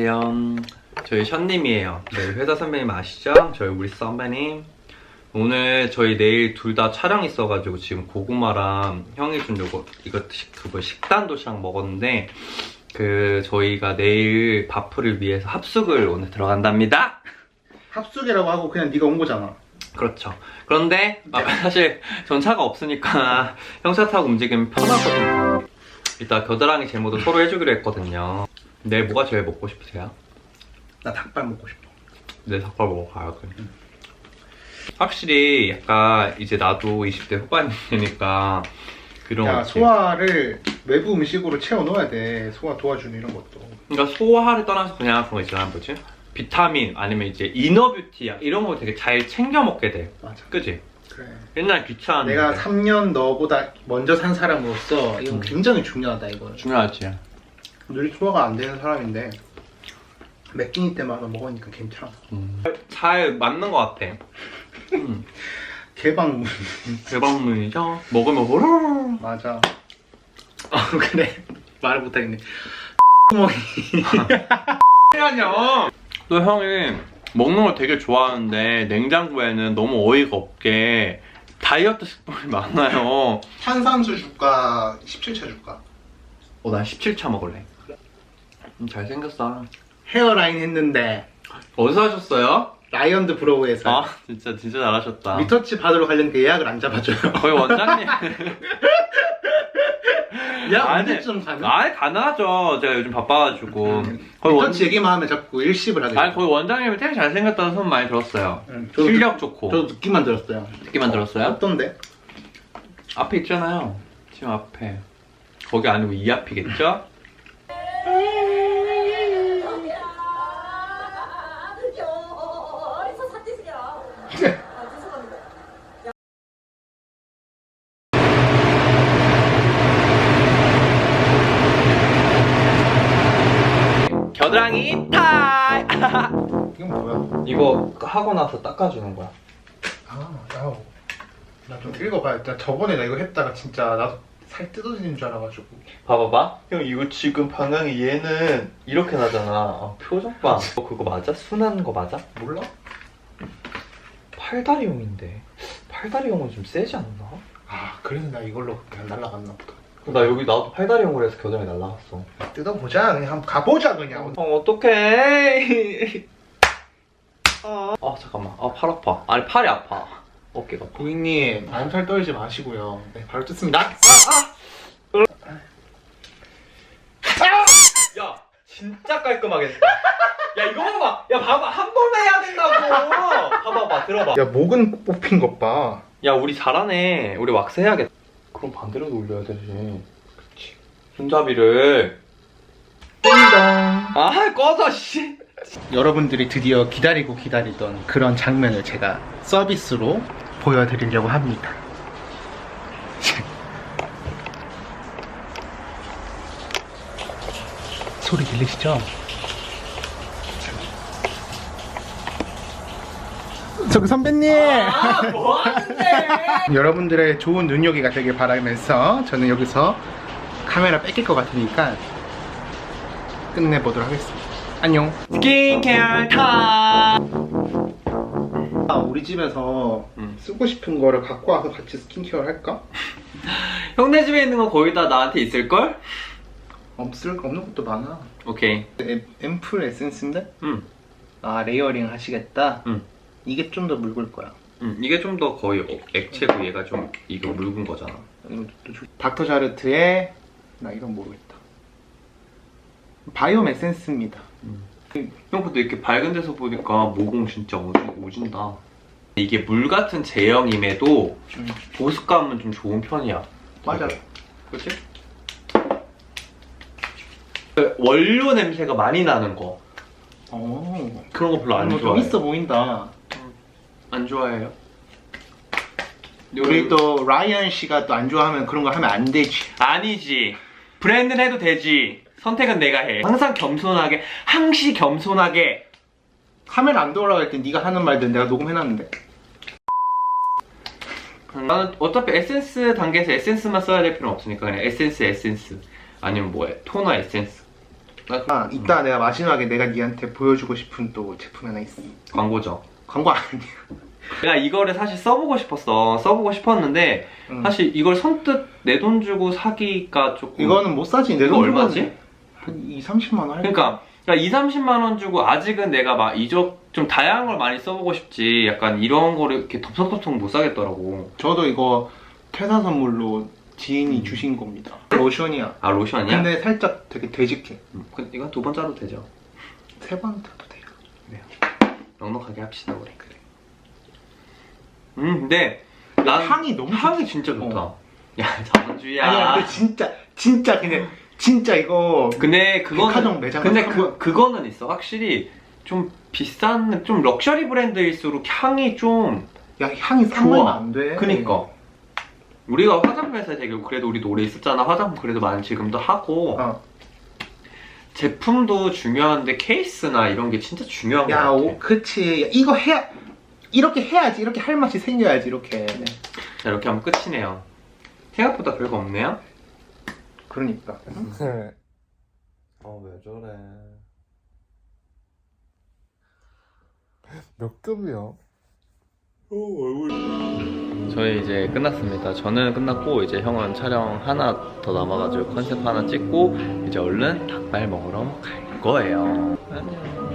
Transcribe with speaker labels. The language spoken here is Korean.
Speaker 1: 안녕하세요. 저희 션님이에요. 저희 회사 선배님 아시죠? 저희 우리 선배님. 오늘 저희 내일 둘 다 촬영 있어가지고 지금 고구마랑 형이 준 요거 이거 식- 그거 식단 도시락 먹었는데 그 저희가 내일 바프를 위해서 합숙을 오늘 들어간답니다.
Speaker 2: 합숙이라고 하고 그냥 네가 온 거잖아.
Speaker 1: 그렇죠. 그런데 아, 사실 전 차가 없으니까 형 차 타고 움직이면 편하거든요. 이따 겨드랑이 제모도 서로 해주기로 했거든요. 내일 뭐가 제일 먹고 싶으세요?
Speaker 2: 나 닭발 먹고 싶어.
Speaker 1: 내 닭발 먹어 가요 그럼. 확실히 약간 이제 나도 20대 후반이니까 그런
Speaker 2: 야. 소화를 외부 음식으로 채워 넣어야 돼. 소화 도와주는 이런 것도.
Speaker 1: 그러니까 소화를 떠나서 그냥 그런 거 있잖아 뭐지? 비타민 아니면 이제 이너뷰티 이런 거 되게 잘 챙겨 먹게 돼.
Speaker 2: 맞아.
Speaker 1: 그지?
Speaker 2: 그래.
Speaker 1: 옛날 귀찮았는데.
Speaker 2: 내가 3년 너보다 먼저 산 사람으로서 이건
Speaker 1: 음.
Speaker 2: 굉장히 중요하다 이거.
Speaker 1: 중요하지.
Speaker 2: 늘 소화가 안 되는 사람인데 몇 끼니 때마다 먹으니까 괜찮아.
Speaker 1: 음. 잘 맞는 것 같아. 음.
Speaker 2: 개방문.
Speaker 1: 대방문이죠. 먹으면 호로로.
Speaker 2: 맞아. 아 그래. 말을 못하겠네. 구멍이.
Speaker 1: 아니야. 또 형이 먹는 걸 되게 좋아하는데 냉장고에는 너무 어이가 없게 다이어트 식품이 많아요.
Speaker 2: 탄산수 줄까? 17차 줄까?
Speaker 1: 어, 난 17차 먹을래. 음, 잘생겼어.
Speaker 2: 헤어라인 했는데
Speaker 1: 어디서 하셨어요?
Speaker 2: 라이언드 브로우에서
Speaker 1: 아, 진짜, 진짜 잘하셨다.
Speaker 2: 리터치 받으러 가려는 그 예약을 안 잡아줘요.
Speaker 1: 거의 원장님.
Speaker 2: 야
Speaker 1: 아니,
Speaker 2: 언제쯤 가능?
Speaker 1: 아예 가능하죠. 제가 요즘 바빠가지고. 거의 원,
Speaker 2: 리터치 얘기만 하면 자꾸 일십을 하게
Speaker 1: 아니,
Speaker 2: 돼요.
Speaker 1: 거의 원장님이 되게 잘생겼다는 소문 많이 들었어요.
Speaker 2: 응, 저도
Speaker 1: 실력 좋고.
Speaker 2: 저도 듣기만 들었어요.
Speaker 1: 듣기만 들었어요?
Speaker 2: 어떤데?
Speaker 1: 앞에 있잖아요. 지금 앞에. 거기 아니고 이 앞이겠죠? 겨드랑이 타이!
Speaker 2: 이건 뭐야?
Speaker 1: 이거 하고 나서 닦아주는 거야.
Speaker 2: 아, 야우. 나좀 읽어봐야겠다. 저번에 나 이거 했다가 진짜 나도 살 뜯어지는 줄 알아가지고.
Speaker 1: 봐봐봐. 형 이거 지금 방향이 얘는 이렇게 나잖아. 아, 표정 봐. 어, 그거 맞아? 순한 거 맞아?
Speaker 2: 몰라?
Speaker 1: 팔다리용인데. 팔다리용은 좀 세지 않나?
Speaker 2: 아, 그래서 나 이걸로 그냥 날라갔나 보다.
Speaker 1: 나 여기 나도 팔다리용으로 해서 겨드랑이 날라갔어.
Speaker 2: 뜯어보자. 그냥 한번 가보자 그냥.
Speaker 1: 어, 어떡해. 아, 아, 잠깐만. 아, 팔 아파. 아니, 팔이 아파. 어깨가 아파.
Speaker 2: 고객님, 암살 떨지 마시고요. 네, 바로 뜯습니다.
Speaker 1: 야, 진짜 깔끔하게 했다. 야, 이거 봐봐. 야, 봐봐. 한 번에 해야 된다고. 봐봐봐. 들어봐.
Speaker 2: 야, 목은 꼭 뽑힌 것 봐.
Speaker 1: 야, 우리 잘하네. 우리 왁스 해야겠다. 그럼 반대로 돌려야 되지. 그치. 손잡이를.
Speaker 2: 띵동.
Speaker 1: 아, 꺼져, 씨.
Speaker 2: 여러분들이 드디어 기다리고 기다리던 그런 장면을 제가 서비스로 보여드리려고 합니다. 소리 들리시죠? 저기 선배님!
Speaker 1: 아, 뭐 하는데?
Speaker 2: 여러분들의 좋은 눈요기가 되길 바라면서 저는 여기서 카메라 뺏길 것 같으니까 끝내보도록 하겠습니다. 안녕!
Speaker 1: 스킨케어 타임.
Speaker 2: 아, 우리 집에서
Speaker 1: 음.
Speaker 2: 쓰고 싶은 거를 갖고 와서 같이 스킨케어 할까?
Speaker 1: 형네 집에 있는 거 거의 다 나한테 있을걸?
Speaker 2: 없을 거 없는 것도 많아.
Speaker 1: 오케이.
Speaker 2: 앰- 앰플 에센스인데?
Speaker 1: 음.
Speaker 2: 아 레이어링 하시겠다.
Speaker 1: 음.
Speaker 2: 이게 좀 더 묽을 거야.
Speaker 1: 음, 이게 좀 더 거의 어- 액체고 얘가 좀 이거 묽은 거잖아.
Speaker 2: 또 닥터 자르트의 나 이건 모르겠다. 바이옴 에센스입니다.
Speaker 1: 형 근데 이렇게 밝은 데서 보니까 모공 진짜 오진, 오진다. 이게 물 같은 제형임에도
Speaker 2: 음.
Speaker 1: 보습감은 좀 좋은 편이야.
Speaker 2: 맞아.
Speaker 1: 그치? 그 원료 냄새가 많이 나는 거
Speaker 2: 어.
Speaker 1: 그런 거 별로
Speaker 2: 안좀
Speaker 1: 좋아해.
Speaker 2: 있어 보인다.
Speaker 1: 안 좋아해요?
Speaker 2: 우리 또 라이언 씨가 또 안 좋아하면 그런 거 하면 안 되지.
Speaker 1: 아니지. 브랜드는 해도 되지. 선택은 내가 해. 항상 겸손하게, 항시 겸손하게.
Speaker 2: 카메라 안 돌아갈 때 네가 하는 말들 내가 녹음해놨는데.
Speaker 1: 나는 어차피 에센스 단계에서 에센스만 써야 될 필요는 없으니까 그냥 에센스 에센스 아니면 뭐해 토너 에센스
Speaker 2: 아, 이따 내가 마지막에 내가 니한테 보여주고 싶은 또 제품 하나 있어.
Speaker 1: 광고죠.
Speaker 2: 광고 아니야.
Speaker 1: 내가 이거를 사실 써보고 싶었어. 써보고 싶었는데
Speaker 2: 음.
Speaker 1: 사실 이걸 선뜻 내 돈 주고 사기가 조금
Speaker 2: 이거는 못 사지. 내 돈
Speaker 1: 얼마지?
Speaker 2: 한 2, 30만 원 할.
Speaker 1: 그러니까, 그러니까 2, 30만 원 주고 아직은 내가 막 이적 좀 다양한 걸 많이 써보고 싶지 약간 이런 거를 이렇게 덥석덥석 못 사겠더라고.
Speaker 2: 저도 이거 퇴사 선물로 지인이 주신 겁니다. 로션이야.
Speaker 1: 아 로션이야?
Speaker 2: 근데 살짝 되게 되직해.
Speaker 1: 음, 그- 이건 두 번 짜도 되죠.
Speaker 2: 세번 타도 돼요.
Speaker 1: 넉넉하게 합시다 우리. 그래. 음 근데 난
Speaker 2: 향이 너무
Speaker 1: 향이 진짜 좋다.
Speaker 2: 어.
Speaker 1: 야 자본주의야.
Speaker 2: 아니야, 근데 진짜 진짜 그냥 진짜 이거
Speaker 1: 근데 그거는
Speaker 2: 매장
Speaker 1: 근데 그 그거는 있어. 확실히 좀 비싼 좀 럭셔리 브랜드일수록 향이 좀
Speaker 2: 야 향이
Speaker 1: 좋아.
Speaker 2: 싼안 돼.
Speaker 1: 그니까 우리가 화장품 회사에 되게 그래도 우리도 오래 있었잖아. 화장품 그래도 많이 지금도 하고
Speaker 2: 어.
Speaker 1: 제품도 중요한데 케이스나 이런 게 진짜 중요한 거
Speaker 2: 야,
Speaker 1: 같아.
Speaker 2: 오, 그치. 야, 이거 해야 이렇게 해야지. 이렇게 할 맛이 생겨야지. 이렇게.
Speaker 1: 자 이렇게 하면 끝이네요. 생각보다 별거 없네요.
Speaker 2: 그러니까.
Speaker 3: 어, 왜 저래? 몇 급이야? 어, 얼굴.
Speaker 1: 저희 이제 끝났습니다. 저는 끝났고 이제 형은 촬영 하나 더 남아가지고 컨셉 하나 찍고 이제 얼른 닭발 먹으러 갈 거예요. 안녕.